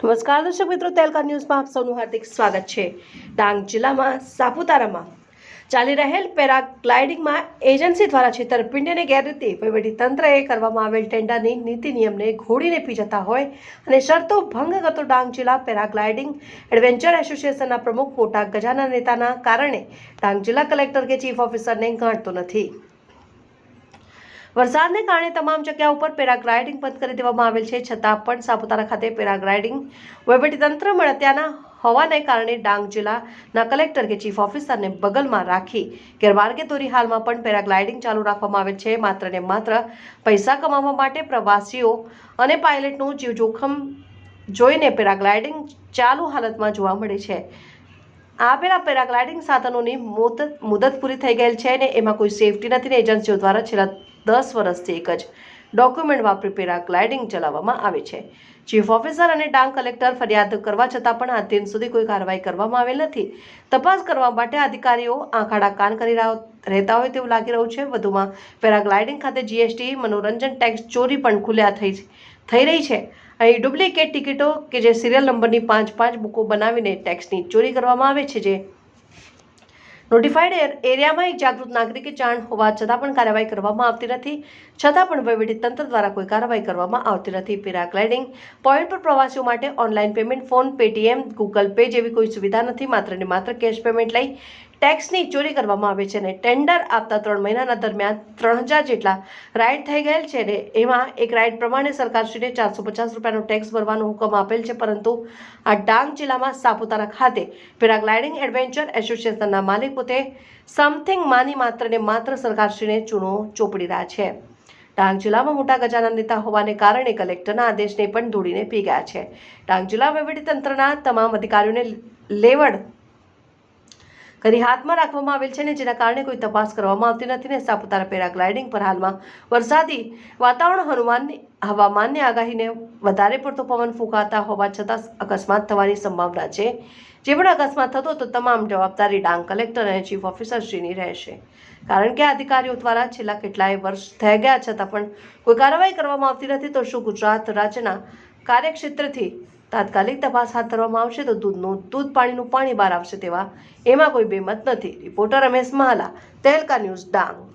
નમસ્કાર દર્શક મિત્રો, તેલકા ન્યૂઝમાં આપ સૌનું હાર્દિક સ્વાગત છે. ડાંગ જિલ્લામાં સાપુતારામાં ચાલી રહેલ પેરાગ્લાઇડિંગમાં એજન્સી દ્વારા છેતરપિંડીને ગેરરીતિ વહીવટીતંત્રએ કરવામાં આવેલ ટેન્ડરની નીતિ નિયમને ઘોડીને પી જતા હોય અને શરતો ભંગ કરતો ડાંગ જિલ્લા પેરાગ્લાઇડિંગ એડવેન્ચર એસોસિએશનના પ્રમુખ મોટા ગજાના નેતાના કારણે ડાંગ જિલ્લા કલેક્ટર કે ચીફ ઓફિસરને ગણતો નથી. વરસાદને કારણે તમામ જગ્યા ઉપર પેરાગ્લાઇડિંગ બંધ કરી દેવામાં આવેલ છે. છતાં પણ સાપુતારા ખાતે પેરાગ્લાઇડિંગ વહીવટીતંત્ર મળત્યાના હોવાને કારણે ડાંગ જિલ્લાના કલેક્ટર કે ચીફ ઓફિસરને બગલમાં રાખી ગેરમાર્ગે દોરી હાલમાં પણ પેરાગ્લાઇડિંગ ચાલુ રાખવામાં આવે છે. માત્ર ને માત્ર પૈસા કમાવવા માટે પ્રવાસીઓ અને પાયલટનું જીવ જોખમ જોઈને પેરાગ્લાઇડિંગ ચાલુ હાલતમાં જોવા મળે છે. આપેલા પેરાગ્લાઇડિંગ સાધનોની મુદત મુદત પૂરી થઈ ગયેલ છે અને એમાં કોઈ સેફટી નથી. ને એજન્સીઓ દ્વારા છેલ્લા દસ વર્ષથી એક જ ડોક્યુમેન્ટ વાપરી પેરાગ્લાઇડિંગ ચલાવવામાં આવે છે. ચીફ ઓફિસર અને ડાંગ કલેક્ટર ફરિયાદ કરવા છતાં પણ આ દિન સુધી કોઈ કાર્યવાહી કરવામાં આવેલ નથી. તપાસ કરવા માટે અધિકારીઓ આંખાડા કાન કરી રહેતા હોય તેવું લાગી રહ્યું છે. વધુમાં પેરાગ્લાઇડિંગ ખાતે જીએસટી મનોરંજન ટેક્સ ચોરી પણ ખુલ્યા થઈ થઈ રહી છે. અહીં ડુપ્લિકેટ ટિકિટો કે જે સિરિયલ નંબરની પાંચ પાંચ બુકો બનાવીને ટેક્સની ચોરી કરવામાં આવે છે, જે નોટિફાઈડ એર- એરિયામાં એક જાગૃત નાગરિકે જાણ હોવા છતાં પણ કાર્યવાહી કરવામાં આવતી નથી. છતાં પણ તંત્ર દ્વારા કોઈ કાર્યવાહી કરવામાં આવતી નથી. પેરાગ્લાઇડિંગ પોઈન્ટ પર પ્રવાસીઓ માટે online payment phone, Paytm, Google pay જેવી કોઈ સુવિધા નથી. માત્ર ને માત્ર કેશ પેમેન્ટ લઈ ટેક્સની ચોરી કરવામાં આવે છે અને ટેન્ડર આપતા ત્રણ મહિનાના દરમિયાન ત્રણ હજાર જેટલા રાઇડ થઈ ગયેલ છે ને એમાં એક રાઇડ પ્રમાણે સરકારશ્રીને ચારસો પચાસ રૂપિયાનો ટેક્સ ભરવાનો હુકમ આપેલ છે, પરંતુ આ ડાંગ જિલ્લામાં સાપુતારા ખાતે પેરાગ્લાઇડિંગ એડવેન્ચર એસોસિએશનના માલિક પોતે સમથિંગ માની માત્ર ને માત્ર સરકારશ્રીને ચૂનો ચોપડી રહ્યા છે. ડાંગ જિલ્લામાં મોટા ગજાના નેતા હોવાને કારણે કલેક્ટરના આદેશને પણ ધોળીને પી ગયા છે. ડાંગ જિલ્લા વહીવટીતંત્રના તમામ અધિકારીઓને લેવડ કરી હાથમાં રાખવામાં આવેલ છે ને જેના કારણે કોઈ તપાસ કરવામાં આવતી નથી ને સાપુતારા પેરાગ્લાઇડિંગ પર હાલમાં વરસાદી વાતાવરણ હનુમાનની હવામાનની આગાહીને વધારે પડતો પવન ફૂંકાતા હોવા છતાં અકસ્માત થવાની સંભાવના છે. જે પણ અકસ્માત થતો તો તમામ જવાબદારી ડાંગ કલેક્ટર અને ચીફ ઓફિસરશ્રીની રહેશે. કારણ કે અધિકારીઓ દ્વારા છેલ્લા કેટલાય વર્ષ થઈ ગયા છતાં પણ કોઈ કાર્યવાહી કરવામાં આવતી નથી. તો શું ગુજરાત રાજ્યના કાર્યક્ષેત્રથી તાત્કાલિક તપાસ હાથ ધરવામાં આવશે તો દૂધનું દૂધ પાણીનું પાણી બહાર આવશે તેવા એમાં કોઈ બેમત નથી. Reporter Ramesh Mahala, Tehelka news Dang.